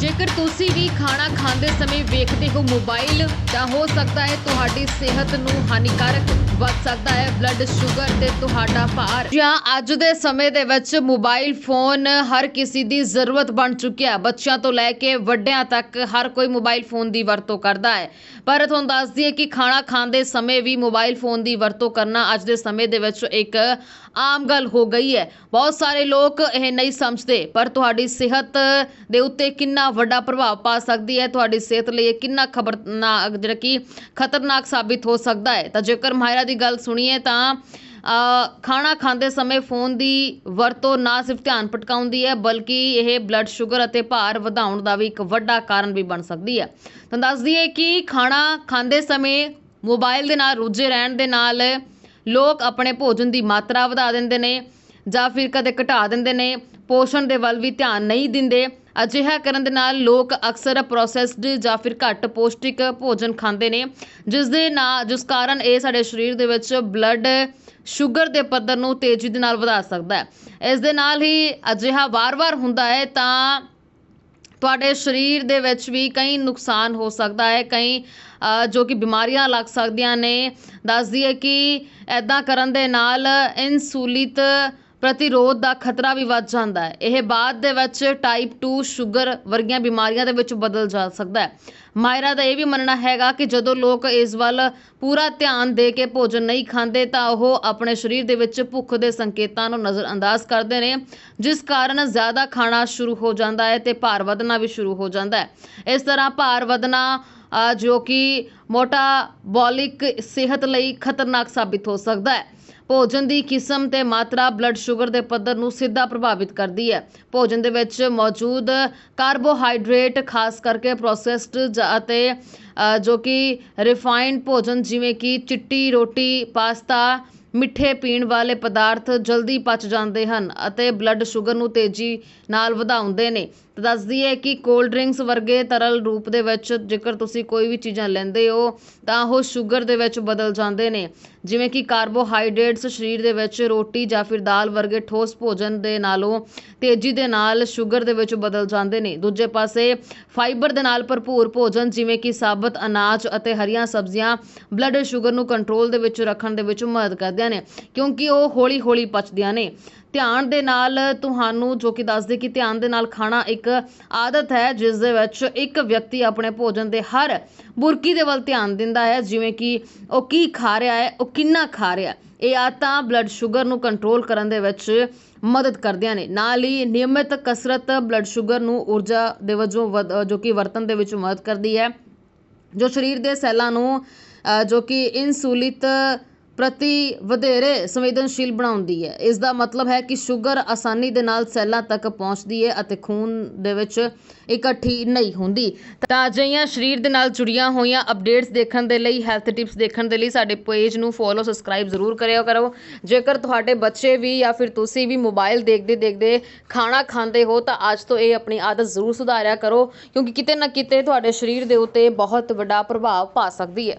ਜੇਕਰ ਤੁਸੀਂ ਵੀ ਖਾਣਾ ਖਾਂਦੇ ਸਮੇਂ ਵੇਖਦੇ ਹੋ ਮੋਬਾਈਲ, ਤਾਂ ਹੋ ਸਕਦਾ ਹੈ ਤੁਹਾਡੀ ਸਿਹਤ ਨੂੰ ਹਾਨੀਕਾਰਕ ਵੱਧ ਸਕਦਾ ਹੈ। ਬਲੱਡ ਸ਼ੂਗਰ ਤੇ ਤੁਹਾਡਾ ਭਾਰ। ਜਾਂ ਅੱਜ ਦੇ ਸਮੇਂ ਦੇ ਵਿੱਚ ਮੋਬਾਈਲ ਫੋਨ ਹਰ ਕਿਸੇ ਦੀ ਜ਼ਰੂਰਤ ਬਣ ਚੁੱਕਿਆ ਬੱਚਿਆਂ ਤੋਂ ਲੈ ਕੇ ਵੱਡਿਆਂ ਤੱਕ ਹਰ ਕੋਈ ਮੋਬਾਈਲ ਫੋਨ ਦੀ ਵਰਤੋਂ ਕਰਦਾ ਹੈ। ਪਰ ਤੁਹਾਨੂੰ ਦੱਸ ਦਈਏ ਕਿ ਖਾਣਾ ਖਾਂਦੇ ਸਮੇਂ ਵੀ ਮੋਬਾਈਲ ਫੋਨ ਦੀ ਵਰਤੋਂ ਕਰਨਾ ਅੱਜ ਦੇ ਸਮੇਂ ਦੇ ਵਿੱਚ ਇੱਕ ਆਮ ਗੱਲ ਹੋ ਗਈ ਹੈ। ਬਹੁਤ ਸਾਰੇ ਲੋਕ ਇਹ ਨਹੀਂ ਸਮਝਦੇ, ਪਰ ਤੁਹਾਡੀ ਸਿਹਤ ਦੇ ਉੱਤੇ ਕਿੰਨਾ ਵੱਡਾ ਪ੍ਰਭਾਵ ਪਾ ਸਕਦੀ ਹੈ। ਤੁਹਾਡੀ ਸਿਹਤ ਲਈ ਇਹ ਕਿੰਨਾ ਖਬਰਨਾਕ, ਜਿਹੜਾ ਕਿ ਖਤਰਨਾਕ ਸਾਬਿਤ ਹੋ ਸਕਦਾ ਹੈ। ਤਾਂ ਜੇਕਰ ਮਾਹਿਰਾ ਦੀ ਗੱਲ ਸੁਣੀਏ ਤਾਂ ਖਾਣਾ ਖਾਂਦੇ ਸਮੇਂ ਫੋਨ ਦੀ ਵਰਤੋਂ ਨਾ ਸਿਰਫ ਧਿਆਨ ਭਟਕਾਉਂਦੀ ਹੈ, ਬਲਕਿ ਇਹ ਬਲੱਡ ਸ਼ੂਗਰ ਅਤੇ ਭਾਰ ਵਧਾਉਣ ਦਾ ਵੀ ਇੱਕ ਵੱਡਾ ਕਾਰਨ ਵੀ ਬਣ ਸਕਦੀ ਹੈ। ਤਾਂ ਦੱਸ ਦਈਏ ਕਿ ਖਾਣਾ ਖਾਂਦੇ ਸਮੇਂ ਮੋਬਾਈਲ ਦੇ ਨਾਲ, ਰੁੱਝੇ ਰਹਿਣ ਦੇ ਨਾਲ ਲੋਕ ਆਪਣੇ ਭੋਜਨ ਦੀ ਮਾਤਰਾ ਵਧਾ ਦਿੰਦੇ ਨੇ ਜਾਂ ਫਿਰ ਕਦੇ ਘਟਾ ਦਿੰਦੇ ਨੇ, ਪੋਸ਼ਣ ਦੇ ਵੱਲ ਵੀ ਧਿਆਨ ਨਹੀਂ ਦਿੰਦੇ। ਅਜਿਹਾ ਕਰਨ ਦੇ ਨਾਲ ਲੋਕ ਅਕਸਰ ਪ੍ਰੋਸੈਸਡ ਜਾਂ ਫਿਰ ਘੱਟ ਪੌਸ਼ਟਿਕ ਭੋਜਨ ਖਾਂਦੇ ਨੇ, ਜਿਸ ਦੇ ਨਾਲ, ਜਿਸ ਕਾਰਨ ਇਹ ਸਾਡੇ ਸਰੀਰ ਦੇ ਵਿੱਚ ਬਲੱਡ ਸ਼ੂਗਰ ਦੇ ਪੱਧਰ ਨੂੰ ਤੇਜ਼ੀ ਦੇ ਨਾਲ ਵਧਾ ਸਕਦਾ ਹੈ। ਇਸ ਦੇ ਨਾਲ ਹੀ ਅਜਿਹਾ ਵਾਰ-ਵਾਰ ਹੁੰਦਾ ਹੈ ਤਾਂ ਤੁਹਾਡੇ ਸਰੀਰ ਦੇ ਵਿੱਚ ਵੀ ਕਈ ਨੁਕਸਾਨ ਹੋ ਸਕਦਾ ਹੈ, ਕਈ ਜੋ ਕਿ ਬਿਮਾਰੀਆਂ ਲੱਗ ਸਕਦੀਆਂ ਨੇ। ਦੱਸਦੀ ਹੈ ਕਿ ਐਦਾਂ ਕਰਨ ਦੇ ਨਾਲ ਇਨਸੂਲਿਤ ਪ੍ਰਤੀਰੋਧ ਦਾ ਖਤਰਾ ਵੀ ਵੱਧ ਜਾਂਦਾ ਹੈ। ਇਹ ਬਾਅਦ ਦੇ ਵਿੱਚ ਟਾਈਪ 2 ਸ਼ੂਗਰ ਵਰਗੀਆਂ ਬਿਮਾਰੀਆਂ ਦੇ ਵਿੱਚ ਬਦਲ ਜਾ ਸਕਦਾ ਹੈ। ਮਾਇਰਾ ਦਾ ਇਹ ਵੀ ਮੰਨਣਾ ਹੈਗਾ ਕਿ ਜਦੋਂ ਲੋਕ ਇਸ ਵੱਲ ਪੂਰਾ ਧਿਆਨ ਦੇ ਕੇ ਭੋਜਨ ਨਹੀਂ ਖਾਂਦੇ ਤਾਂ ਉਹ ਆਪਣੇ ਸਰੀਰ ਦੇ ਵਿੱਚ ਭੁੱਖ ਦੇ ਸੰਕੇਤਾਂ ਨੂੰ ਨਜ਼ਰਅੰਦਾਜ਼ ਕਰਦੇ ਨੇ, ਜਿਸ ਕਾਰਨ ਜ਼ਿਆਦਾ ਖਾਣਾ ਸ਼ੁਰੂ ਹੋ ਜਾਂਦਾ ਹੈ ਤੇ ਭਾਰ ਵਧਣਾ ਵੀ ਸ਼ੁਰੂ ਹੋ ਜਾਂਦਾ ਹੈ। ਇਸ ਤਰ੍ਹਾਂ ਭਾਰ ਵਧਣਾ ਜੋ ਕਿ ਮੋਟਾਬੋਲਿਕ ਸਿਹਤ ਲਈ ਖਤਰਨਾਕ ਸਾਬਿਤ ਹੋ ਸਕਦਾ ਹੈ। ਭੋਜਨ ਦੀ ਕਿਸਮ ਤੇ ਮਾਤਰਾ ਬਲੱਡ ਸ਼ੂਗਰ ਦੇ ਪੱਧਰ ਨੂੰ ਸਿੱਧਾ ਪ੍ਰਭਾਵਿਤ ਕਰਦੀ ਹੈ। ਭੋਜਨ ਦੇ ਵਿੱਚ ਮੌਜੂਦ ਕਾਰਬੋਹਾਈਡਰੇਟ ਖਾਸ ਕਰਕੇ ਪ੍ਰੋਸੈਸਡ ਅਤੇ ਜੋ ਕਿ ਰਿਫਾਈਨਡ ਭੋਜਨ ਜਿਵੇਂ ਕਿ ਚਿੱਟੀ ਰੋਟੀ, ਪਾਸਤਾ, ਮਿੱਠੇ ਪੀਣ ਵਾਲੇ ਪਦਾਰਥ ਜਲਦੀ ਪਚ ਜਾਂਦੇ ਹਨ ਅਤੇ ਬਲੱਡ ਸ਼ੂਗਰ ਨੂੰ ਤੇਜ਼ੀ ਨਾਲ ਵਧਾਉਂਦੇ ਨੇ। ਤੇ ਦੱਸਦੀ ਹੈ ਕਿ ਕੋਲਡ ਡਰਿੰਕਸ ਵਰਗੇ ਤਰਲ ਰੂਪ ਦੇ ਵਿੱਚ ਜੇਕਰ ਤੁਸੀਂ ਕੋਈ ਵੀ ਚੀਜ਼ਾਂ ਲੈਂਦੇ ਹੋ, ਤਾਂ ਉਹ ਸ਼ੂਗਰ ਦੇ ਵਿੱਚ ਬਦਲ ਜਾਂਦੇ ਨੇ। ਜਿਵੇਂ ਕਿ ਕਾਰਬੋਹਾਈਡਰੇਟਸ ਸਰੀਰ ਦੇ ਵਿੱਚ ਰੋਟੀ ਜਾਂ ਫਿਰ ਦਾਲ ਵਰਗੇ ਠੋਸ ਭੋਜਨ ਦੇ ਨਾਲੋਂ ਤੇਜ਼ੀ ਦੇ ਨਾਲ ਸ਼ੂਗਰ ਦੇ ਵਿੱਚ ਬਦਲ ਜਾਂਦੇ ਨੇ। ਦੂਜੇ ਪਾਸੇ ਫਾਈਬਰ ਦੇ ਨਾਲ ਭਰਪੂਰ ਭੋਜਨ ਜਿਵੇਂ ਕਿ ਸਾਬਤ ਅਨਾਜ ਅਤੇ ਹਰੀਆਂ ਸਬਜ਼ੀਆਂ ਬਲੱਡ ਸ਼ੂਗਰ ਨੂੰ ਕੰਟਰੋਲ ਦੇ ਵਿੱਚ ਰੱਖਣ ਦੇ ਵਿੱਚ ਮਦਦ ਕਰਦੀਆਂ ਨੇ, ਕਿਉਂਕਿ ਉਹ ਹੌਲੀ-ਹੌਲੀ ਪਚਦੀਆਂ ਨੇ। ਧਿਆਨ ਦੇ ਨਾਲ ਤੁਹਾਨੂੰ ਜੋ ਕਿ ਦੱਸਦੇ ਕਿ ਧਿਆਨ ਦੇ ਨਾਲ ਖਾਣਾ ਇੱਕ ਆਦਤ ਹੈ, ਜਿਸ ਦੇ ਵਿੱਚ ਇੱਕ ਵਿਅਕਤੀ ਆਪਣੇ ਭੋਜਨ ਦੇ ਹਰ ਬੁਰਕੀ ਦੇ ਵੱਲ ਧਿਆਨ ਦਿੰਦਾ ਹੈ, ਜਿਵੇਂ ਕਿ ਉਹ ਕੀ ਖਾ ਰਿਹਾ ਹੈ, ਉਹ ਕਿੰਨਾ ਖਾ ਰਿਹਾ ਇਹ ਆਦਤਾਂ ਬਲੱਡ ਸ਼ੂਗਰ ਨੂੰ ਕੰਟਰੋਲ ਕਰਨ ਦੇ ਵਿੱਚ ਮਦਦ ਕਰਦੀਆਂ ਨੇ। ਨਾਲ ਹੀ ਨਿਯਮਿਤ ਕਸਰਤ ਬਲੱਡ ਸ਼ੂਗਰ ਨੂੰ ਊਰਜਾ ਦੇ ਵਜੋਂ ਵਧ- ਜੋ ਕਿ ਵਰਤਨ ਦੇ ਵਿੱਚ ਮਦਦ ਕਰਦੀ ਹੈ, ਜੋ ਸਰੀਰ ਦੇ ਸੈੱਲਾਂ ਨੂੰ ਜੋ ਕਿ ਇਨਸੂਲਿਤ ਪ੍ਰਤੀ ਵਧੇਰੇ ਸੰਵੇਦਨਸ਼ੀਲ ਬਣਾਉਂਦੀ ਹੈ। ਇਸ ਦਾ ਮਤਲਬ ਹੈ ਕਿ ਸ਼ੂਗਰ ਆਸਾਨੀ ਦੇ ਨਾਲ ਸੈੱਲਾਂ ਤੱਕ ਪਹੁੰਚਦੀ ਹੈ ਅਤੇ ਖੂਨ ਦੇ ਵਿੱਚ ਇਕੱਠੀ ਨਹੀਂ ਹੁੰਦੀ। ਤਾਂ ਅਜਿਹੀਆਂ ਸਰੀਰ ਦੇ ਨਾਲ ਜੁੜੀਆਂ ਹੋਈਆਂ ਅਪਡੇਟਸ ਦੇਖਣ ਦੇ ਲਈ, ਹੈਲਥ ਟਿਪਸ ਦੇਖਣ ਦੇ ਲਈ ਸਾਡੇ ਪੇਜ ਨੂੰ ਫੋਲੋ, ਸਬਸਕ੍ਰਾਈਬ ਜ਼ਰੂਰ ਕਰਿਆ ਕਰੋ। ਜੇਕਰ ਤੁਹਾਡੇ ਬੱਚੇ ਵੀ ਜਾਂ ਫਿਰ ਤੁਸੀਂ ਵੀ ਮੋਬਾਈਲ ਦੇਖਦੇ ਦੇਖਦੇ ਖਾਣਾ ਖਾਂਦੇ ਹੋ, ਤਾਂ ਅੱਜ ਤੋਂ ਇਹ ਆਪਣੀ ਆਦਤ ਜ਼ਰੂਰ ਸੁਧਾਰਿਆ ਕਰੋ, ਕਿਉਂਕਿ ਕਿਤੇ ਨਾ ਕਿਤੇ ਤੁਹਾਡੇ ਸਰੀਰ ਦੇ ਉੱਤੇ ਬਹੁਤ ਵੱਡਾ ਪ੍ਰਭਾਵ ਪਾ ਸਕਦੀ ਹੈ।